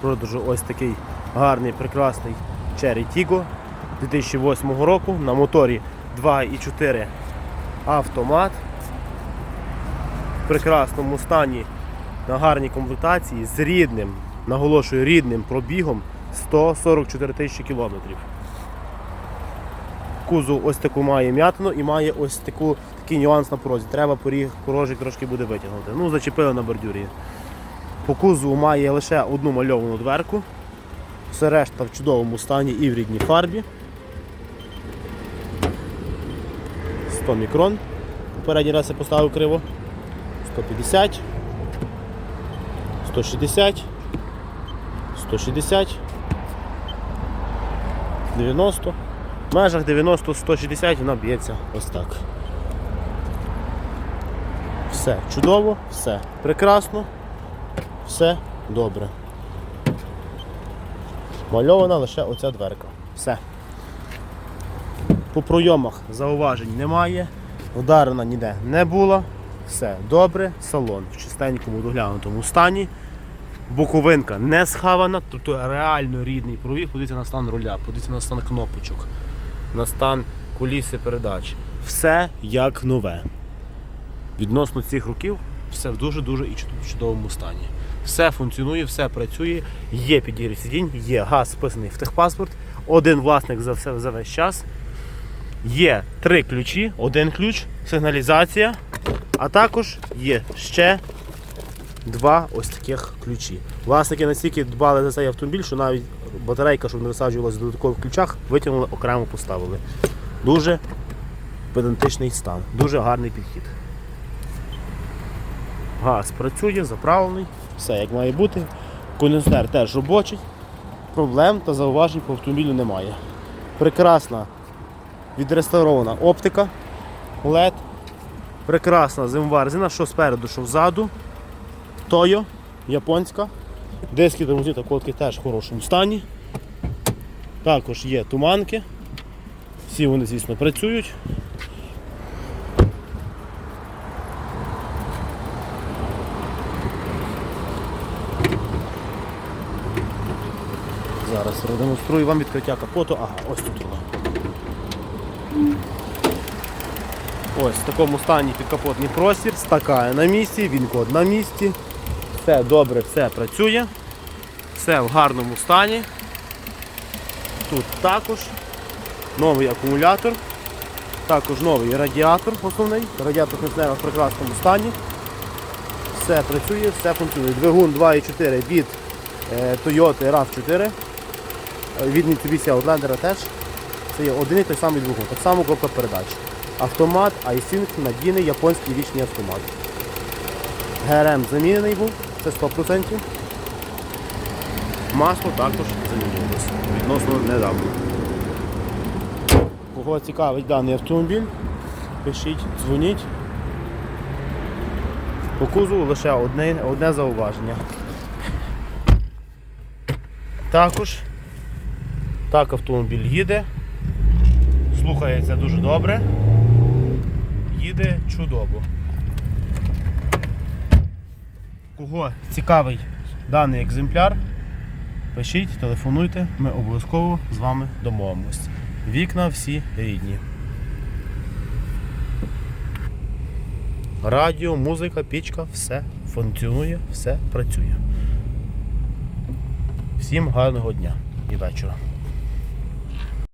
продажу ось такий гарний, прекрасний Cherry Tiggo 2008 року на моторі 2,4 автомат. В прекрасному стані на гарній комплектації з рідним, наголошую, рідним пробігом 144 тисячі кілометрів. Кузов ось таку має м'ятину і має ось таку, такий нюанс на порозі. Треба поріг, порожик трошки буде витягнути. Ну, зачепили на бордюрі. По кузову має лише одну мальовану дверку. Все решта в чудовому стані і в рідній фарбі. 100 мікрон. Попередній раз я поставив криво. 150. 160. 160. 90. В межах 90-160 вона б'ється ось так. Все чудово, все прекрасно, все добре. Мальована лише оця дверка. Все. По пройомах зауважень немає, ударена ніде не була. Все добре, салон в чистенькому доглянутому стані. Буковинка не схавана, тобто реально рідний пробіг. Подивіться на стан руля, подивіться на стан кнопочок, на стан куліси передач. Все як нове. Відносно цих років все в дуже-дуже і чудовому стані. Все функціонує, все працює, є підігрів сидінь, є газ списаний в техпаспорт, один власник за все за весь час. Є три ключі, один ключ, сигналізація, а також є ще два ось таких ключі. Власники настільки дбали за цей автомобіль, що навіть батарейка, щоб не висаджувалася в додаткових ключах, витягнули, окремо поставили. Дуже педантичний стан, дуже гарний підхід. Газ працює, заправлений, все як має бути. Конденсер теж робочий, проблем та зауважень по автомобілю немає. Прекрасна відреставрована оптика, LED, прекрасна зимова резина, що спереду, що ззаду. Тойо, японська. Диски тормозні та колодки теж в хорошому стані. Також є туманки. Всі вони, звісно, працюють. Зараз продемонструю вам відкриття капоту. Ага, ось тут воно. Ось в такому стані підкапотний простір, стакає на місці, він код на місці. Все добре, все працює. Все в гарному стані. Тут також новий акумулятор, також новий радіатор основний. Радіатор кондиціонера в прекрасному стані. Все працює, все функціонує. Двигун 2.4 від е, Toyota RAV4. Е, Від Mitsubishi Outlander теж. Це є один і той самий двигун. Так само коробка передач. Автомат, iSync, надійний японський вічний автомат. ГРМ замінений був, це 100%. Масло також замінювалося відносно недавно. Кого цікавить даний автомобіль, пишіть, дзвоніть. По кузову лише одне, одне зауваження. Також так автомобіль їде, слухається дуже добре, їде чудово. Кого цікавий даний екземпляр, пишіть, телефонуйте, ми обов'язково з вами домовимось. Вікна всі рідні. Радіо, музика, пічка, все функціонує, все працює. Всім гарного дня і вечора.